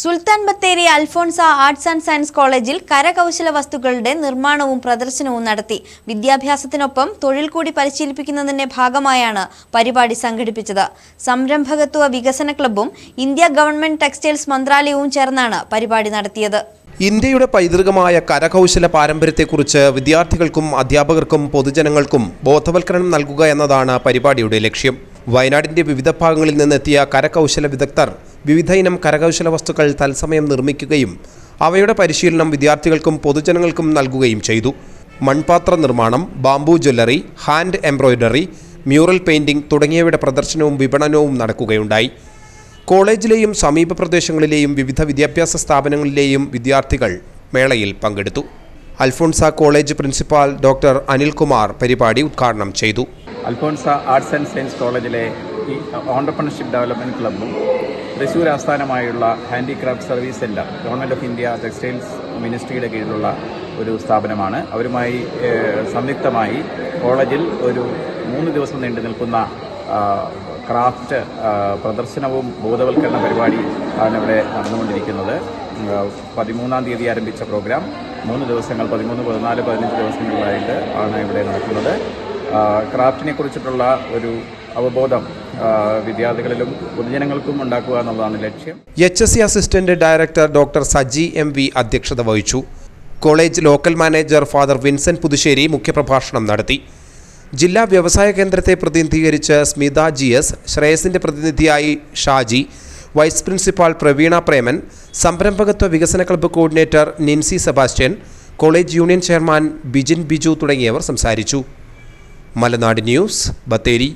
Sultan Bathery Alphonsa arts and science കോളേജിൽ കരകൗശല വസ്തുക്കളുടെ നിർമ്മാണവും പ്രദർശനവും നടത്തി. വിദ്യാഭ്യാസത്തിനൊപ്പം തൊഴിൽ കൂടി പരിശീലിപ്പിക്കുന്നതിന്റെ ഭാഗമായാണ് പരിപാടി സംഘടിപ്പിച്ചത്. സംരംഭകത്വ വികസന ക്ലബ്ബും ഇന്ത്യ ഗവൺമെന്റ് ടെക്സ്റ്റൈൽസ് മന്ത്രാലയവും ചേർന്നാണ് പരിപാടി നടത്തിയത്. ഇന്ത്യയുടെ പൈതൃകമായ കരകൗശല പാരമ്പര്യത്തെക്കുറിച്ച് വിദ്യാർത്ഥികൾക്കും അധ്യാപകർക്കും പൊതുജനങ്ങൾക്കും ബോധവൽക്കരണം നൽകുക എന്നതാണ് പരിപാടിയുടെ ലക്ഷ്യം. വയനാടിന്റെ വിവിധ ഭാഗങ്ങളിൽ നിന്നെത്തിയ കരകൗശല വിദഗ്ധർ വിവിധ ഇനം കരകൗശല വസ്തുക്കൾ തത്സമയം നിർമ്മിക്കുകയും അവയുടെ പരിശീലനം വിദ്യാർത്ഥികൾക്കും പൊതുജനങ്ങൾക്കും നൽകുകയും ചെയ്തു. മൺപാത്ര നിർമ്മാണം bamboo jewellery hand embroidery mural painting തുടങ്ങിയവയുടെ പ്രദർശനവും വിപണനവും നടക്കുകയുണ്ടായി. കോളേജിലെയും സമീപ പ്രദേശങ്ങളിലെയും വിവിധ വിദ്യാഭ്യാസ സ്ഥാപനങ്ങളിലെയും വിദ്യാർത്ഥികൾ മേളയിൽ പങ്കെടുത്തു. Alphonsa college principal doctor Anilkumar പരിപാടി ഉദ്ഘാടനം ചെയ്തു. അൽഫോൺസ ആർട്സ് ആൻഡ് സയൻസ് കോളേജിലെ ഈ ഓണ്ടർപ്രണർഷിപ്പ് ഡെവലപ്മെന്റ് ക്ലബ്ബും തൃശ്ശൂർ ആസ്ഥാനമായുള്ള handicraft service centre government of India textiles മിനിസ്ട്രിയുടെ കീഴിലുള്ള ഒരു സ്ഥാപനമാണ്. അവരുമായി സംയുക്തമായി കോളേജിൽ ഒരു മൂന്ന് ദിവസം നീണ്ടു നിൽക്കുന്ന ക്രാഫ്റ്റ് പ്രദർശനവും ബോധവൽക്കരണ പരിപാടി ആണ് ഇവിടെ നടന്നുകൊണ്ടിരിക്കുന്നത്. പതിമൂന്നാം തീയതി ആരംഭിച്ച പ്രോഗ്രാം. മൂന്ന് ദിവസങ്ങൾ പതിമൂന്ന് പതിനാല് പതിനഞ്ച് ദിവസങ്ങളിലായിട്ട് ആണ് ഇവിടെ നടക്കുന്നത്. ക്രാഫ്റ്റിനെ കുറിച്ചിട്ടുള്ള ഒരു അവബോധം വിദ്യാർത്ഥികളിലും പൊതുജനങ്ങൾക്കും ഉണ്ടാക്കുക എന്നുള്ളതാണ് ലക്ഷ്യം. H S C assistant director doctor Saji M V അധ്യക്ഷത വഹിച്ചു. College local manager father Vincent Puthussery മുഖ്യപ്രഭാഷണം നടത്തി. ജില്ലാ വ്യവസായ കേന്ദ്രത്തെ പ്രതിനിധീകരിച്ച് സ്മിത ജി എസ് ശ്രേയസിന്റെ പ്രതിനിധിയായി ഷാജി വൈസ് പ്രിൻസിപ്പാൾ പ്രവീണ പ്രേമൻ സംരംഭകത്വ വികസന club coordinator Ninsy Sebastian college union chairman Bijin Biju തുടങ്ങിയവർ സംസാരിച്ചു. മലനാട് ന്യൂസ് ബത്തേരി.